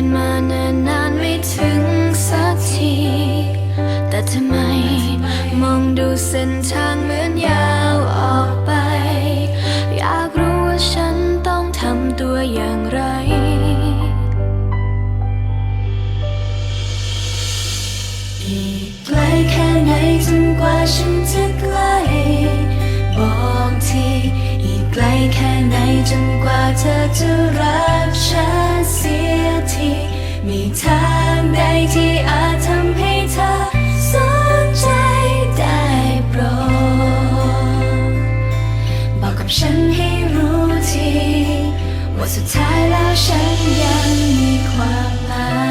น อีกไกลแค่ไหนจนกว่าฉันจะใกล้บอกทีอีกไกลแค่ไหนจนกว่าเธอจะรักฉันเสียทีมีทางใดที่อาจทำให้เธอสนใจได้โปรดบอกกับฉันให้รู้ทีว่าสุดท้ายแล้วฉันยังมีความหมาย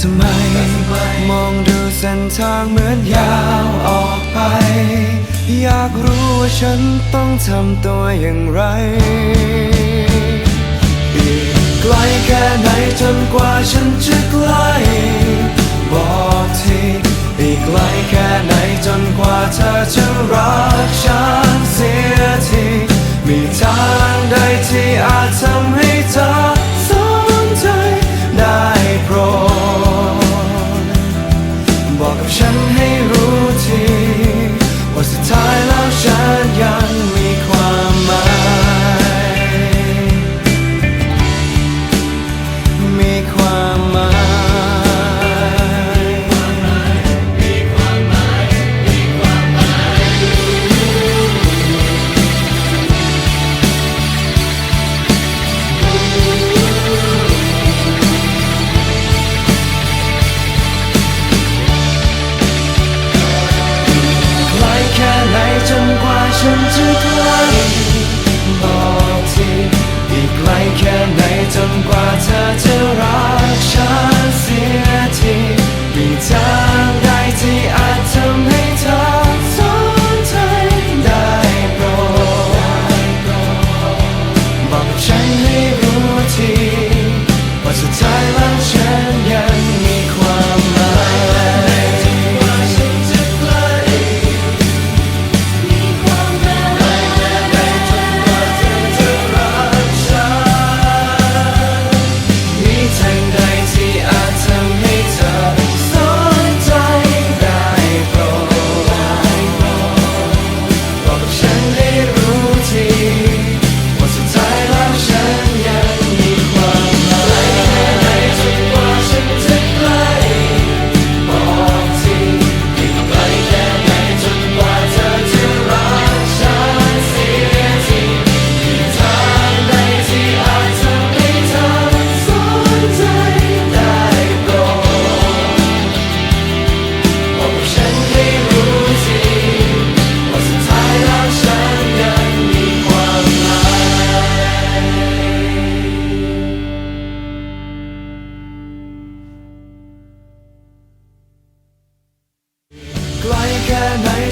ทำไม มองดูเส้นทางเหมือนยาวออกไป อยากรู้ว่าฉันต้องทำตัวอย่างไร อีกไกลแค่ไหนจนกว่าฉันจะใกล้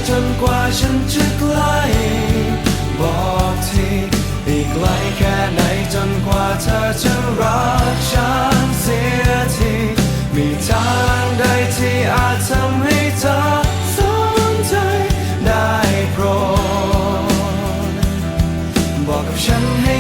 จนกว่าฉันจะใกล้บอกทีอีกไกลแค่ไหนจนกว่าเธอจะรักฉันเสียทีมีทางใดที่อาจทำให้เธอสนใจได้โปรดบอกกับฉันให้